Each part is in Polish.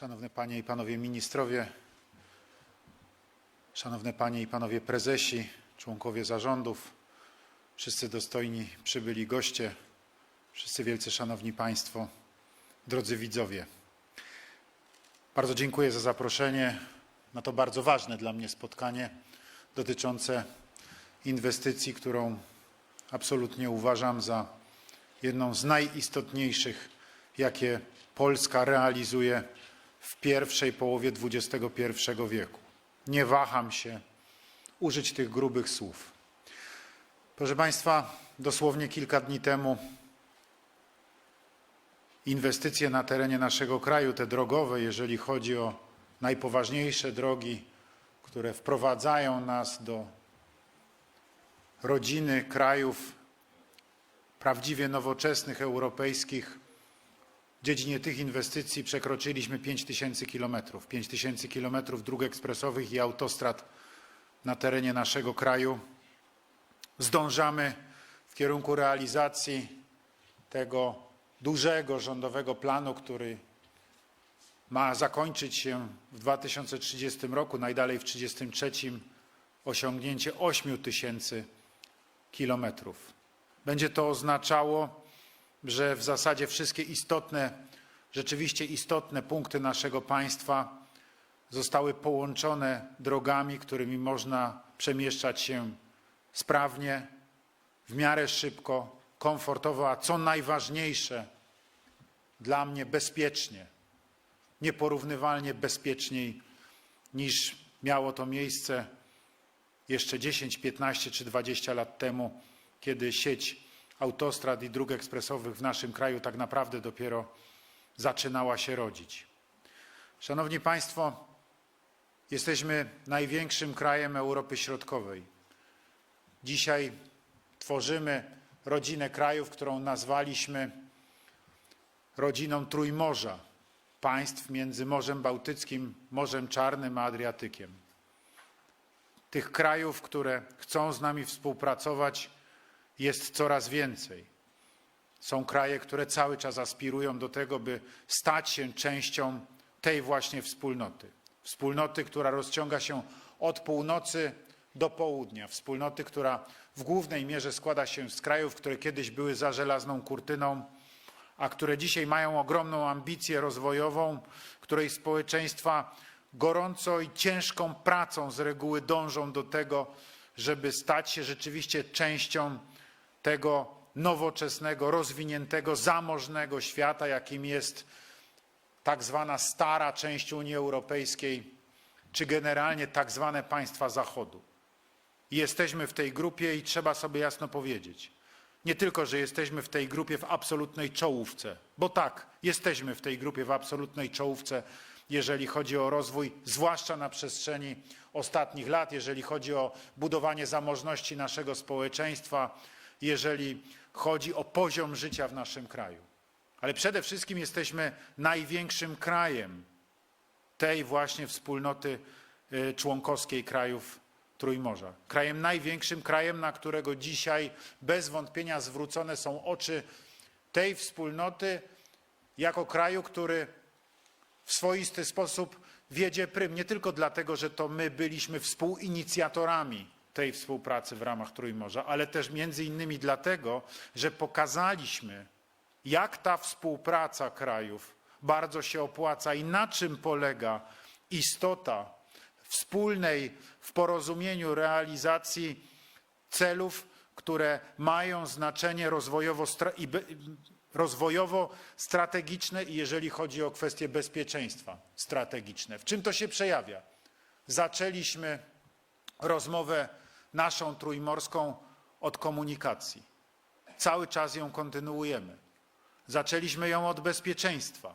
Szanowne Panie i Panowie Ministrowie, Szanowne Panie i Panowie Prezesi, członkowie zarządów, wszyscy dostojni przybyli goście, wszyscy wielce szanowni Państwo, drodzy widzowie. Bardzo dziękuję za zaproszenie na to bardzo ważne dla mnie spotkanie dotyczące inwestycji, którą absolutnie uważam za jedną z najistotniejszych, jakie Polska realizuje w pierwszej połowie XXI wieku. Nie waham się użyć tych grubych słów. Proszę Państwa, dosłownie kilka dni temu inwestycje na terenie naszego kraju, te drogowe, jeżeli chodzi o najpoważniejsze drogi, które wprowadzają nas do rodziny krajów prawdziwie nowoczesnych, europejskich. Dziedzinie tych inwestycji przekroczyliśmy 5 tysięcy kilometrów. 5 tysięcy kilometrów dróg ekspresowych i autostrad na terenie naszego kraju. Zdążamy w kierunku realizacji tego dużego rządowego planu, który ma zakończyć się w 2030 roku, najdalej w 2033 osiągnięcie 8 tysięcy kilometrów. Będzie to oznaczało, że w zasadzie wszystkie istotne, rzeczywiście istotne punkty naszego państwa zostały połączone drogami, którymi można przemieszczać się sprawnie, w miarę szybko, komfortowo, a co najważniejsze dla mnie bezpiecznie, nieporównywalnie bezpieczniej niż miało to miejsce jeszcze 10, 15 czy 20 lat temu, kiedy sieć autostrad i dróg ekspresowych w naszym kraju tak naprawdę dopiero zaczynała się rodzić. Szanowni Państwo, jesteśmy największym krajem Europy Środkowej. Dzisiaj tworzymy rodzinę krajów, którą nazwaliśmy rodziną Trójmorza, państw między Morzem Bałtyckim, Morzem Czarnym a Adriatykiem. Tych krajów, które chcą z nami współpracować, jest coraz więcej. Są kraje, które cały czas aspirują do tego, by stać się częścią tej właśnie wspólnoty. Wspólnoty, która rozciąga się od północy do południa. Wspólnoty, która w głównej mierze składa się z krajów, które kiedyś były za żelazną kurtyną, a które dzisiaj mają ogromną ambicję rozwojową, której społeczeństwa gorąco i ciężką pracą z reguły dążą do tego, żeby stać się rzeczywiście częścią tego nowoczesnego, rozwiniętego, zamożnego świata, jakim jest tak zwana stara część Unii Europejskiej, czy generalnie tak zwane państwa Zachodu. I Jesteśmy w tej grupie i trzeba sobie jasno powiedzieć. Nie tylko, że jesteśmy w tej grupie w absolutnej czołówce, bo tak, jesteśmy w tej grupie w absolutnej czołówce, jeżeli chodzi o rozwój, zwłaszcza na przestrzeni ostatnich lat, jeżeli chodzi o budowanie zamożności naszego społeczeństwa, jeżeli chodzi o poziom życia w naszym kraju. Ale przede wszystkim jesteśmy największym krajem tej właśnie wspólnoty y, członkowskiej krajów Trójmorza. Krajem największym, krajem, na którego dzisiaj bez wątpienia zwrócone są oczy tej wspólnoty jako kraju, który w swoisty sposób wiedzie prym. Nie tylko dlatego, że to my byliśmy współinicjatorami tej współpracy w ramach Trójmorza, ale też między innymi dlatego, że pokazaliśmy, jak ta współpraca krajów bardzo się opłaca i na czym polega istota wspólnej w porozumieniu realizacji celów, które mają znaczenie rozwojowo-strategiczne i jeżeli chodzi o kwestie bezpieczeństwa strategiczne. W czym to się przejawia? Zaczęliśmy rozmowę naszą trójmorską od komunikacji. Cały czas ją kontynuujemy. Zaczęliśmy ją od bezpieczeństwa.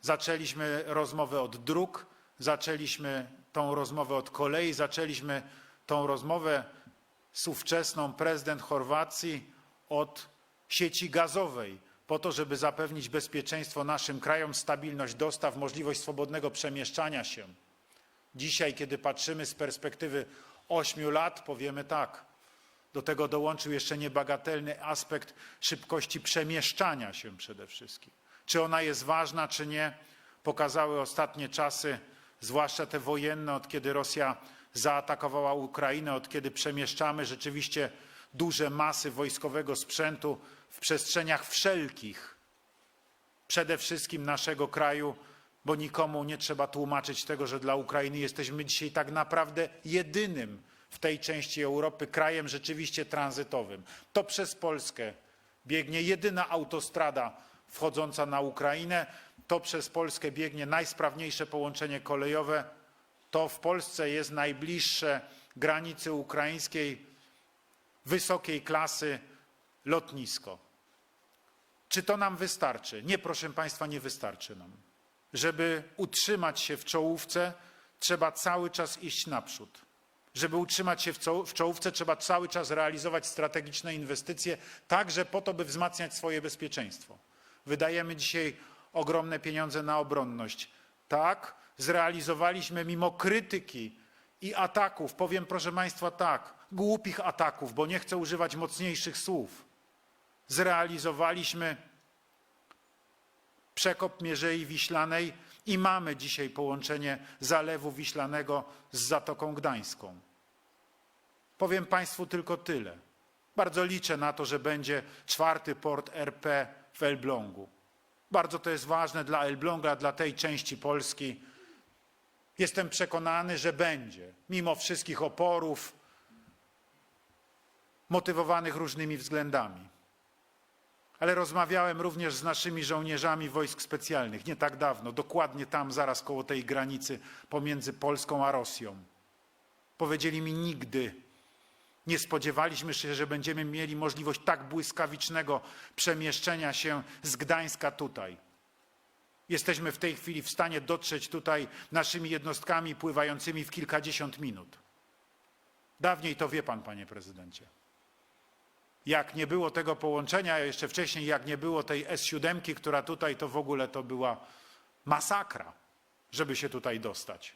Zaczęliśmy rozmowę od dróg, zaczęliśmy tą rozmowę od kolei, zaczęliśmy tą rozmowę z ówczesną prezydent Chorwacji od sieci gazowej, po to, żeby zapewnić bezpieczeństwo naszym krajom, stabilność dostaw, możliwość swobodnego przemieszczania się. Dzisiaj, kiedy patrzymy z perspektywy ośmiu lat, powiemy tak. Do tego dołączył jeszcze niebagatelny aspekt szybkości przemieszczania się przede wszystkim. Czy ona jest ważna, czy nie? pokazały ostatnie czasy, zwłaszcza te wojenne, od kiedy Rosja zaatakowała Ukrainę, od kiedy przemieszczamy rzeczywiście duże masy wojskowego sprzętu w przestrzeniach wszelkich, przede wszystkim naszego kraju, bo nikomu nie trzeba tłumaczyć tego, że dla Ukrainy jesteśmy dzisiaj tak naprawdę jedynym w tej części Europy krajem rzeczywiście tranzytowym. To przez Polskę biegnie jedyna autostrada wchodząca na Ukrainę, to przez Polskę biegnie najsprawniejsze połączenie kolejowe, to w Polsce jest najbliższe granicy ukraińskiej wysokiej klasy lotnisko. Czy to nam wystarczy? Nie, proszę Państwa, nie wystarczy nam. Żeby utrzymać się w czołówce, trzeba cały czas iść naprzód. Żeby utrzymać się w czoł- w czołówce, trzeba cały czas realizować strategiczne inwestycje, także po to, by wzmacniać swoje bezpieczeństwo. Wydajemy dzisiaj ogromne pieniądze na obronność. Tak, zrealizowaliśmy mimo krytyki i ataków, powiem proszę Państwa tak, głupich ataków, bo nie chcę używać mocniejszych słów. Zrealizowaliśmy przekop Mierzei Wiślanej i mamy dzisiaj połączenie Zalewu Wiślanego z Zatoką Gdańską. Powiem Państwu tylko tyle. Bardzo liczę na to, że będzie czwarty port RP w Elblągu. Bardzo to jest ważne dla Elbląga, dla tej części Polski. Jestem przekonany, że będzie, mimo wszystkich oporów, motywowanych różnymi względami. Ale rozmawiałem również z naszymi żołnierzami wojsk specjalnych nie tak dawno, dokładnie tam, zaraz koło tej granicy pomiędzy Polską a Rosją. Powiedzieli mi nigdy, nie spodziewaliśmy się, że będziemy mieli możliwość tak błyskawicznego przemieszczenia się z Gdańska tutaj. Jesteśmy w tej chwili w stanie dotrzeć tutaj naszymi jednostkami pływającymi w kilkadziesiąt minut. Dawniej to wie pan, panie prezydencie. Jak nie było tego połączenia, jeszcze wcześniej, jak nie było tej S7, która tutaj, to w ogóle to była masakra, żeby się tutaj dostać.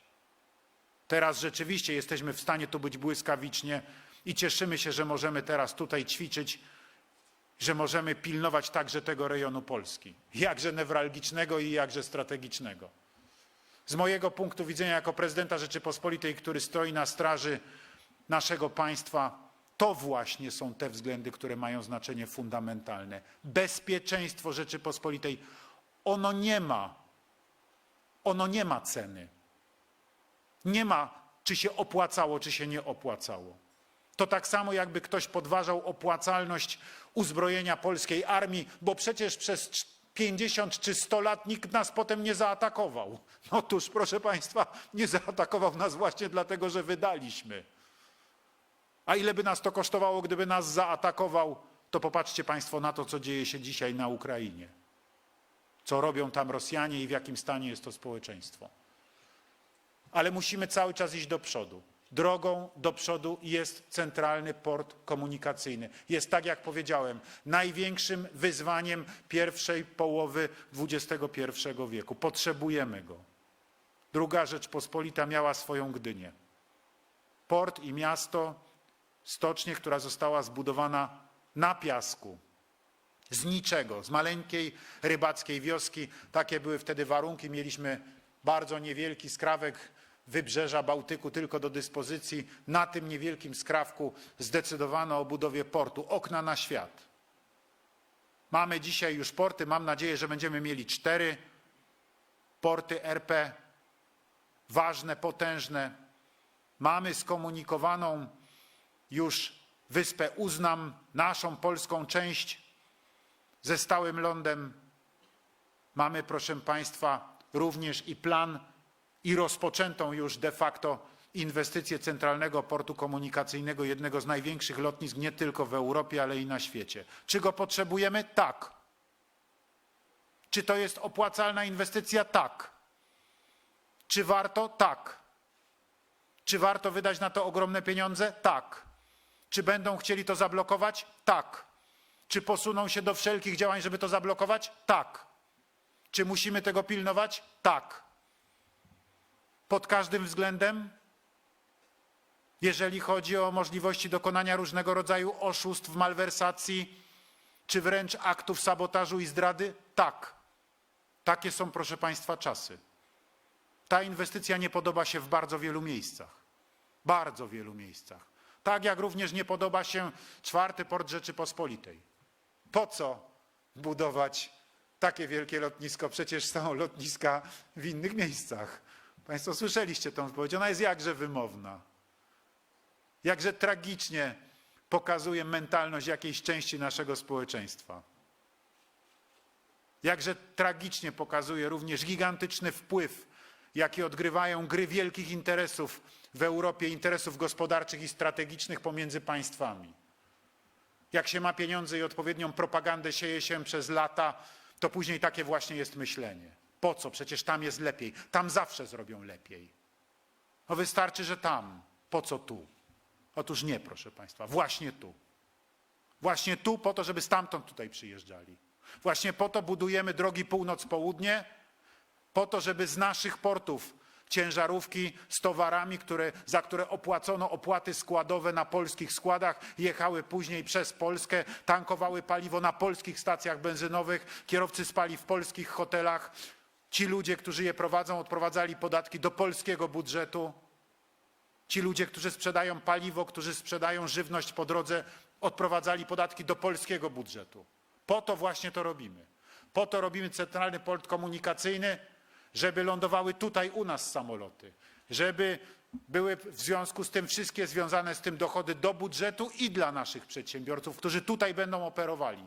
Teraz rzeczywiście jesteśmy w stanie tu być błyskawicznie i cieszymy się, że możemy teraz tutaj ćwiczyć, że możemy pilnować także tego rejonu Polski, jakże newralgicznego i jakże strategicznego. Z mojego punktu widzenia, jako prezydenta Rzeczypospolitej, który stoi na straży naszego państwa, to właśnie są te względy, które mają znaczenie fundamentalne. Bezpieczeństwo Rzeczypospolitej, ono nie ma, ono nie ma ceny. Nie ma, czy się opłacało, czy się nie opłacało. To tak samo, jakby ktoś podważał opłacalność uzbrojenia polskiej armii, bo przecież przez cz- 50 czy 100 lat nikt nas potem nie zaatakował. Otóż, proszę Państwa, nie zaatakował nas właśnie dlatego, że wydaliśmy. A ile by nas to kosztowało, gdyby nas zaatakował, to popatrzcie Państwo na to, co dzieje się dzisiaj na Ukrainie. Co robią tam Rosjanie i w jakim stanie jest to społeczeństwo. Ale musimy cały czas iść do przodu. Drogą do przodu jest centralny port komunikacyjny. Jest, tak jak powiedziałem, największym wyzwaniem pierwszej połowy XXI wieku. Potrzebujemy go. Druga Rzeczpospolita miała swoją Gdynię. Port i miasto, stocznię, która została zbudowana na piasku. Z niczego, z maleńkiej rybackiej wioski. Takie były wtedy warunki. Mieliśmy bardzo niewielki skrawek wybrzeża Bałtyku tylko do dyspozycji. Na tym niewielkim skrawku zdecydowano o budowie portu. Okna na świat. Mamy dzisiaj już porty. Mam nadzieję, że będziemy mieli cztery porty RP. Ważne, potężne. Mamy skomunikowaną już wyspę Uznam, naszą polską część ze stałym lądem. Mamy, proszę Państwa, również i plan i rozpoczętą już de facto inwestycję Centralnego Portu Komunikacyjnego, jednego z największych lotnisk nie tylko w Europie, ale i na świecie. Czy go potrzebujemy? Tak. Czy to jest opłacalna inwestycja? Tak. Czy warto? Tak. Czy warto wydać na to ogromne pieniądze? Tak. Czy będą chcieli to zablokować? Tak. Czy posuną się do wszelkich działań, żeby to zablokować? Tak. Czy musimy tego pilnować? Tak. Pod każdym względem? Jeżeli chodzi o możliwości dokonania różnego rodzaju oszustw, malwersacji, czy wręcz aktów sabotażu i zdrady? Tak. Takie są, proszę Państwa, czasy. Ta inwestycja nie podoba się w bardzo wielu miejscach. Bardzo wielu miejscach. Tak jak również nie podoba się czwarty port Rzeczypospolitej. Po co budować takie wielkie lotnisko? Przecież są lotniska w innych miejscach. Państwo słyszeliście tą wypowiedź. Ona jest jakże wymowna. Jakże tragicznie pokazuje mentalność jakiejś części naszego społeczeństwa. Jakże tragicznie pokazuje również gigantyczny wpływ, jaki odgrywają gry wielkich interesów w Europie, interesów gospodarczych i strategicznych pomiędzy państwami. Jak się ma pieniądze i odpowiednią propagandę sieje się przez lata, to później takie właśnie jest myślenie. Po co? Przecież tam jest lepiej. Tam zawsze zrobią lepiej. No wystarczy, że tam. Po co tu? Otóż nie, proszę Państwa, właśnie tu. Właśnie tu po to, żeby stamtąd tutaj przyjeżdżali. Właśnie po to budujemy drogi północ-południe, po to, żeby z naszych portów ciężarówki z towarami, które, za które opłacono opłaty składowe na polskich składach, jechały później przez Polskę, tankowały paliwo na polskich stacjach benzynowych, kierowcy spali w polskich hotelach. Ci ludzie, którzy je prowadzą, odprowadzali podatki do polskiego budżetu. Ci ludzie, którzy sprzedają paliwo, którzy sprzedają żywność po drodze, odprowadzali podatki do polskiego budżetu. Po to właśnie to robimy. Po to robimy centralny port komunikacyjny, żeby lądowały tutaj u nas samoloty, żeby były w związku z tym wszystkie związane z tym dochody do budżetu i dla naszych przedsiębiorców, którzy tutaj będą operowali.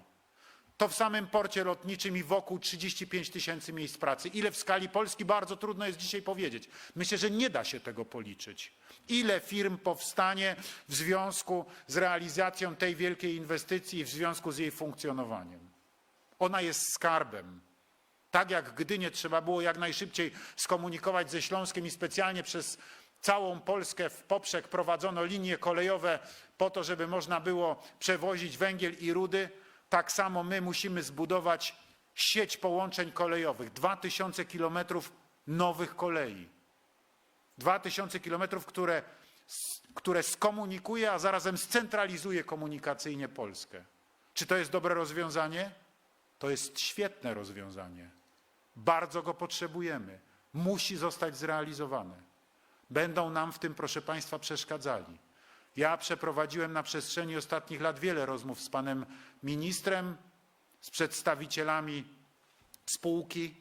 To w samym porcie lotniczym i wokół 35 tysięcy miejsc pracy. Ile w skali Polski bardzo trudno jest dzisiaj powiedzieć. Myślę, że nie da się tego policzyć. Ile firm powstanie w związku z realizacją tej wielkiej inwestycji i w związku z jej funkcjonowaniem. Ona jest skarbem. Tak jak Gdynię trzeba było jak najszybciej skomunikować ze Śląskiem i specjalnie przez całą Polskę w poprzek prowadzono linie kolejowe po to, żeby można było przewozić węgiel i rudy, tak samo my musimy zbudować sieć połączeń kolejowych. 2000 kilometrów nowych kolei. 2000 kilometrów, które, które skomunikuje, a zarazem scentralizuje komunikacyjnie Polskę. Czy to jest dobre rozwiązanie? To jest świetne rozwiązanie. Bardzo go potrzebujemy. Musi zostać zrealizowane. Będą nam w tym, proszę Państwa, przeszkadzali. Ja przeprowadziłem na przestrzeni ostatnich lat wiele rozmów z panem ministrem, z przedstawicielami spółki,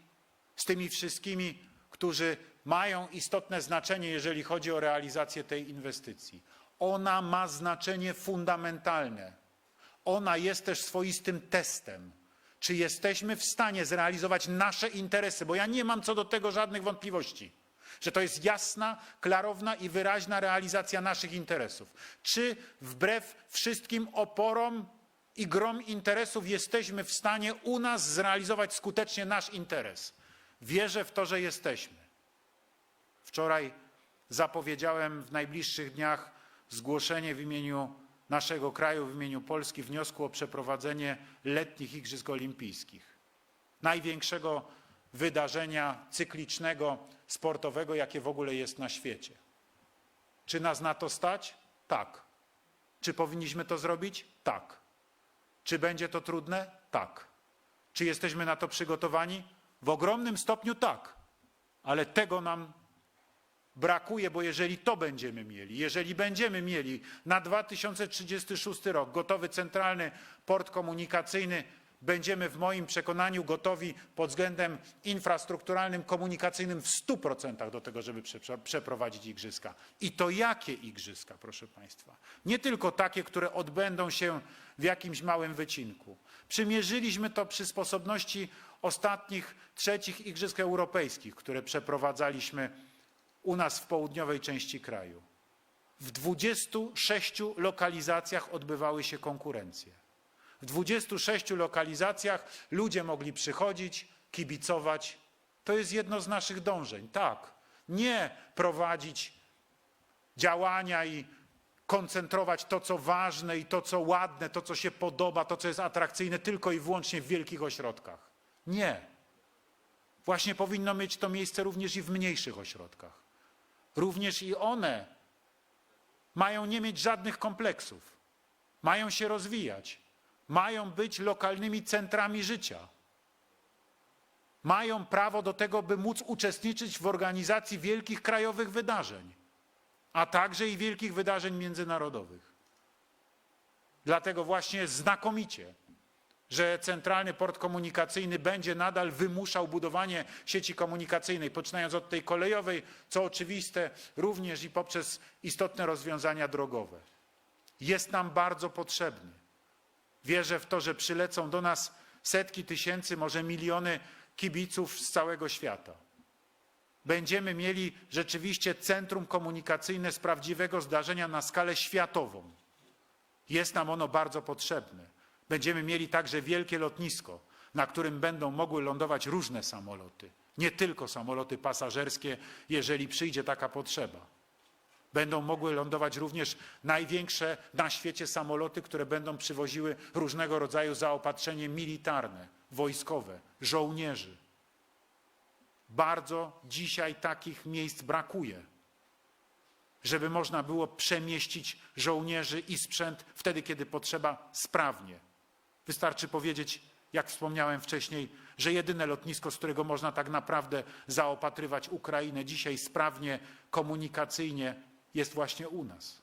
z tymi wszystkimi, którzy mają istotne znaczenie, jeżeli chodzi o realizację tej inwestycji. Ona ma znaczenie fundamentalne. Ona jest też swoistym testem czy jesteśmy w stanie zrealizować nasze interesy, bo ja nie mam co do tego żadnych wątpliwości, że to jest jasna, klarowna i wyraźna realizacja naszych interesów. Czy wbrew wszystkim oporom i grom interesów jesteśmy w stanie u nas zrealizować skutecznie nasz interes? Wierzę w to, że jesteśmy. Wczoraj zapowiedziałem w najbliższych dniach zgłoszenie w imieniu naszego kraju w imieniu Polski wniosku o przeprowadzenie letnich Igrzysk Olimpijskich. Największego wydarzenia cyklicznego, sportowego, jakie w ogóle jest na świecie. Czy nas na to stać? Tak. Czy powinniśmy to zrobić? Tak. Czy będzie to trudne? Tak. Czy jesteśmy na to przygotowani? W ogromnym stopniu tak. Ale tego nam brakuje, bo jeżeli to będziemy mieli, jeżeli będziemy mieli na 2036 rok gotowy centralny port komunikacyjny, będziemy w moim przekonaniu gotowi pod względem infrastrukturalnym, komunikacyjnym w 100% do tego, żeby prze- przeprowadzić igrzyska. I to jakie igrzyska, proszę Państwa? Nie tylko takie, które odbędą się w jakimś małym wycinku. Przymierzyliśmy to przy sposobności ostatnich trzecich igrzysk europejskich, które przeprowadzaliśmy u nas w południowej części kraju. W 26 lokalizacjach odbywały się konkurencje. W 26 lokalizacjach ludzie mogli przychodzić, kibicować. To jest jedno z naszych dążeń, tak. Nie prowadzić działania i koncentrować to, co ważne i to, co ładne, to, co się podoba, to, co jest atrakcyjne, tylko i wyłącznie w wielkich ośrodkach. Nie. Właśnie powinno mieć to miejsce również i w mniejszych ośrodkach. Również i one mają nie mieć żadnych kompleksów, mają się rozwijać, mają być lokalnymi centrami życia. mają prawo do tego, by móc uczestniczyć w organizacji wielkich krajowych wydarzeń, a także i wielkich wydarzeń międzynarodowych. Dlatego właśnie znakomicie, że Centralny Port Komunikacyjny będzie nadal wymuszał budowanie sieci komunikacyjnej, poczynając od tej kolejowej, co oczywiste, również i poprzez istotne rozwiązania drogowe. Jest nam bardzo potrzebny. Wierzę w to, że przylecą do nas setki tysięcy, może miliony kibiców z całego świata. Będziemy mieli rzeczywiście centrum komunikacyjne z prawdziwego zdarzenia na skalę światową. Jest nam ono bardzo potrzebne. Będziemy mieli także wielkie lotnisko, na którym będą mogły lądować różne samoloty, nie tylko samoloty pasażerskie, jeżeli przyjdzie taka potrzeba. Będą mogły lądować również największe na świecie samoloty, które będą przywoziły różnego rodzaju zaopatrzenie militarne, wojskowe, żołnierzy. Bardzo dzisiaj takich miejsc brakuje, żeby można było przemieścić żołnierzy i sprzęt wtedy, kiedy potrzeba, sprawnie. Wystarczy powiedzieć, jak wspomniałem wcześniej, że jedyne lotnisko, z którego można tak naprawdę zaopatrywać Ukrainę dzisiaj sprawnie, komunikacyjnie, jest właśnie u nas.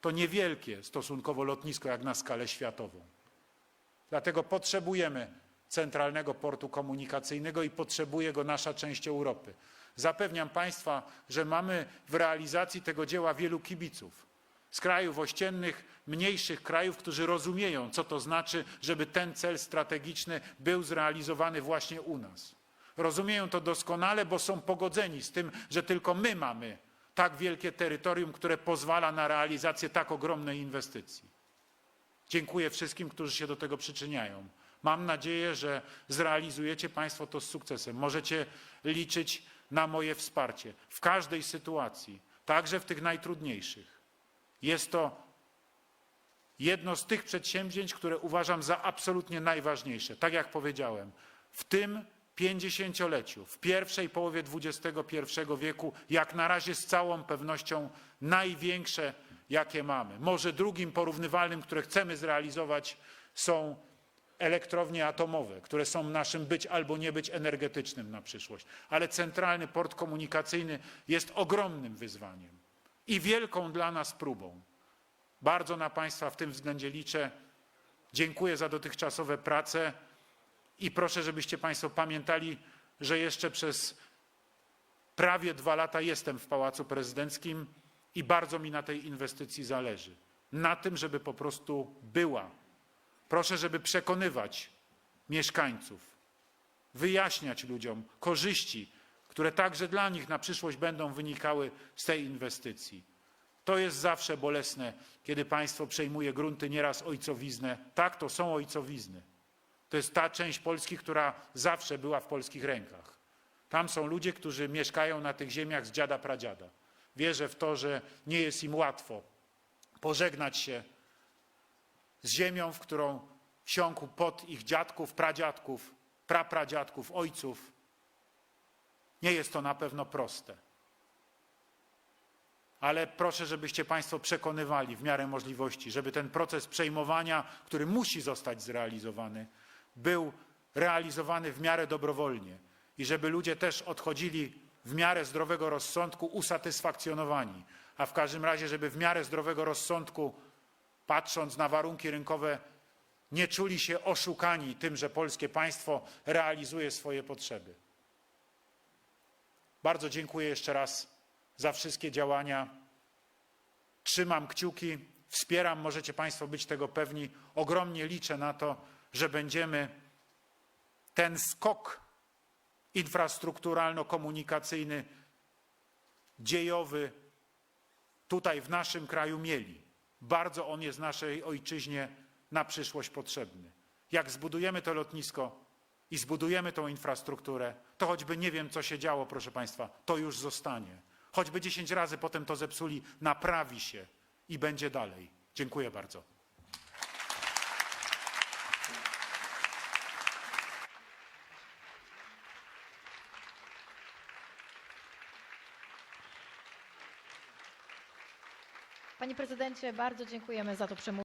To niewielkie stosunkowo lotnisko jak na skalę światową. Dlatego potrzebujemy centralnego portu komunikacyjnego i potrzebuje go nasza część Europy. Zapewniam Państwa, że mamy w realizacji tego dzieła wielu kibiców z krajów ościennych, mniejszych krajów, którzy rozumieją, co to znaczy, żeby ten cel strategiczny był zrealizowany właśnie u nas. Rozumieją to doskonale, bo są pogodzeni z tym, że tylko my mamy tak wielkie terytorium, które pozwala na realizację tak ogromnej inwestycji. Dziękuję wszystkim, którzy się do tego przyczyniają. Mam nadzieję, że zrealizujecie Państwo to z sukcesem. Możecie liczyć na moje wsparcie w każdej sytuacji, także w tych najtrudniejszych. Jest to jedno z tych przedsięwzięć, które uważam za absolutnie najważniejsze. Tak jak powiedziałem, w tym pięćdziesięcioleciu, w pierwszej połowie XXI wieku, jak na razie z całą pewnością największe, jakie mamy. Może drugim porównywalnym, które chcemy zrealizować, są elektrownie atomowe, które są naszym być albo nie być energetycznym na przyszłość. Ale centralny port komunikacyjny jest ogromnym wyzwaniem i wielką dla nas próbą. Bardzo na Państwa w tym względzie liczę. Dziękuję za dotychczasowe prace i proszę, żebyście Państwo pamiętali, że jeszcze przez prawie dwa lata jestem w Pałacu Prezydenckim i bardzo mi na tej inwestycji zależy. Na tym, żeby po prostu była. Proszę, żeby przekonywać mieszkańców, wyjaśniać ludziom korzyści, które także dla nich na przyszłość będą wynikały z tej inwestycji. To jest zawsze bolesne, kiedy państwo przejmuje grunty nieraz ojcowiznę. Tak, to są ojcowizny. To jest ta część Polski, która zawsze była w polskich rękach. Tam są ludzie, którzy mieszkają na tych ziemiach z dziada pradziada. Wierzę w to, że nie jest im łatwo pożegnać się z ziemią, w którą wsiąkł pot ich dziadków, pradziadków, prapradziadków, ojców. Nie jest to na pewno proste. Ale proszę, żebyście Państwo przekonywali w miarę możliwości, żeby ten proces przejmowania, który musi zostać zrealizowany, był realizowany w miarę dobrowolnie i żeby ludzie też odchodzili w miarę zdrowego rozsądku usatysfakcjonowani, a w każdym razie, żeby w miarę zdrowego rozsądku, patrząc na warunki rynkowe, nie czuli się oszukani tym, że polskie państwo realizuje swoje potrzeby. Bardzo dziękuję jeszcze raz za wszystkie działania. Trzymam kciuki, wspieram, możecie Państwo być tego pewni. Ogromnie liczę na to, że będziemy ten skok infrastrukturalno-komunikacyjny, dziejowy tutaj w naszym kraju mieli. Bardzo on jest naszej ojczyźnie na przyszłość potrzebny. Jak zbudujemy to lotnisko i zbudujemy tą infrastrukturę, to choćby nie wiem, co się działo, proszę Państwa, to już zostanie. Choćby 10 razy potem to zepsuli, naprawi się i będzie dalej. Dziękuję bardzo. Panie prezydencie, bardzo dziękujemy za to przemówienie.